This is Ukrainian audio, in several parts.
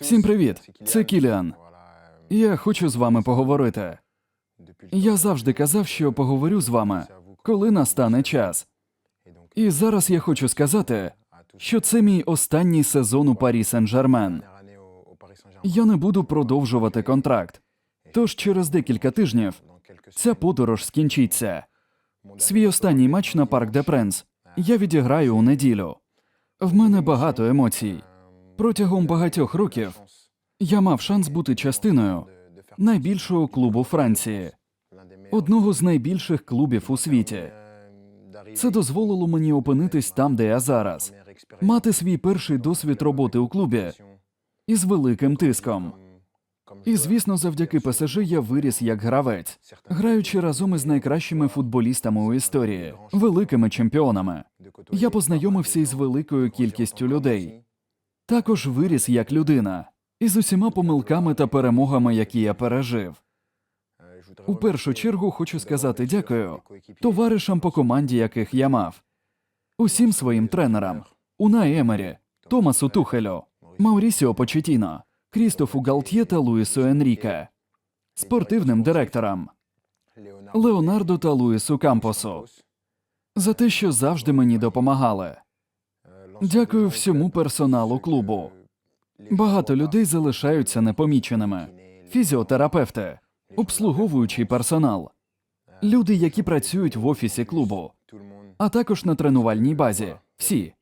Всім привіт! Це Кіліан. Я хочу з вами поговорити. Я завжди казав, що поговорю з вами, коли настане час. І зараз я хочу сказати, що це мій останній сезон у Парі Сен-Жермен. Я не буду продовжувати контракт. Тож через декілька тижнів ця подорож скінчиться. Свій останній матч на Парк де Пренс я відіграю у неділю. В мене багато емоцій. Протягом багатьох років я мав шанс бути частиною найбільшого клубу Франції, одного з найбільших клубів у світі. Це дозволило мені опинитись там, де я зараз, мати свій перший досвід роботи у клубі із великим тиском. І звісно, завдяки ПСЖ я виріс як гравець, граючи разом із найкращими футболістами у історії, великими чемпіонами. Я познайомився із великою кількістю людей. Також виріс як людина із усіма помилками та перемогами, які я пережив. У першу чергу хочу сказати дякую товаришам по команді, яких я мав, усім своїм тренерам Унай Емері, Томасу Тухелю, Маурісіо Почетіно, Крістофу Галтьє та Луїсу Енріке, спортивним директорам Леонардо та Луїсу Кампосу за те, що завжди мені допомагали. Дякую всьому персоналу клубу. Багато людей залишаються непоміченими: фізіотерапевти, обслуговуючий персонал, люди, які працюють в офісі клубу, а також на тренувальній базі. Всі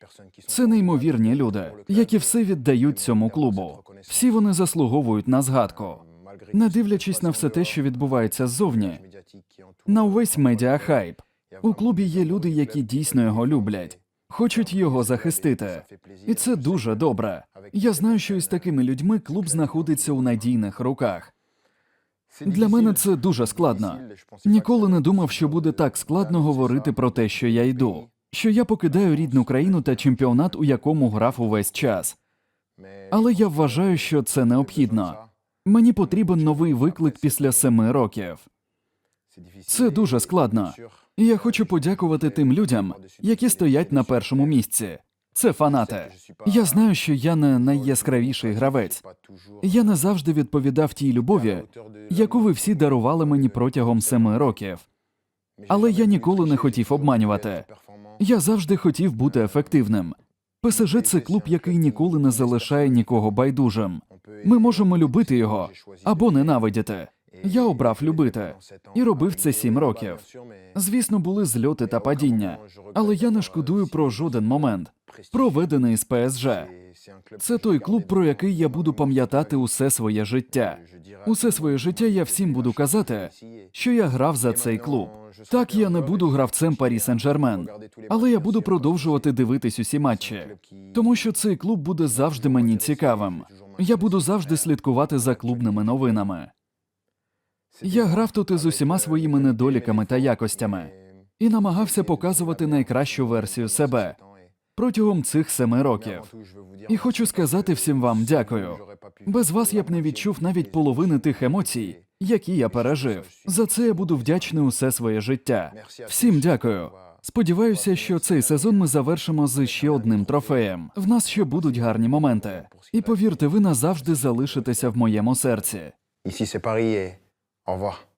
це неймовірні люди, які все віддають цьому клубу. Всі вони заслуговують на згадку, не дивлячись на все те, що відбувається ззовні, на увесь медіахайп. У клубі є люди, які дійсно його люблять, хочуть його захистити. І це дуже добре. Я знаю, що із такими людьми клуб знаходиться у надійних руках. Для мене це дуже складно. Ніколи не думав, що буде так складно говорити про те, що я йду, що я покидаю рідну країну та чемпіонат, у якому грав увесь час. Але я вважаю, що це необхідно. Мені потрібен новий виклик після семи років. Це дуже складно. Я хочу подякувати тим людям, які стоять на першому місці. Це фанати. Я знаю, що я не найяскравіший гравець. Я не завжди відповідав тій любові, яку ви всі дарували мені протягом семи років. Але я ніколи не хотів обманювати. Я завжди хотів бути ефективним. ПСЖ – це клуб, який ніколи не залишає нікого байдужим. Ми можемо любити його або ненавидіти. Я обрав любити і робив це сім років. Звісно, були зльоти та падіння, але я не шкодую про жоден момент, проведений з ПСЖ. Це той клуб, про який я буду пам'ятати усе своє життя. Усе своє життя я всім буду казати, що я грав за цей клуб. Так я не буду гравцем Парі Сен-Жермен, але я буду продовжувати дивитись усі матчі, тому що цей клуб буде завжди мені цікавим. Я буду завжди слідкувати за клубними новинами. Я грав тут із усіма своїми недоліками та якостями і намагався показувати найкращу версію себе протягом цих семи років. І хочу сказати всім вам дякую. Без вас я б не відчув навіть половини тих емоцій, які я пережив. За це я буду вдячний усе своє життя. Всім дякую. Сподіваюся, що цей сезон ми завершимо з ще одним трофеєм. В нас ще будуть гарні моменти. І повірте, ви назавжди залишитеся в моєму серці. Et au revoir.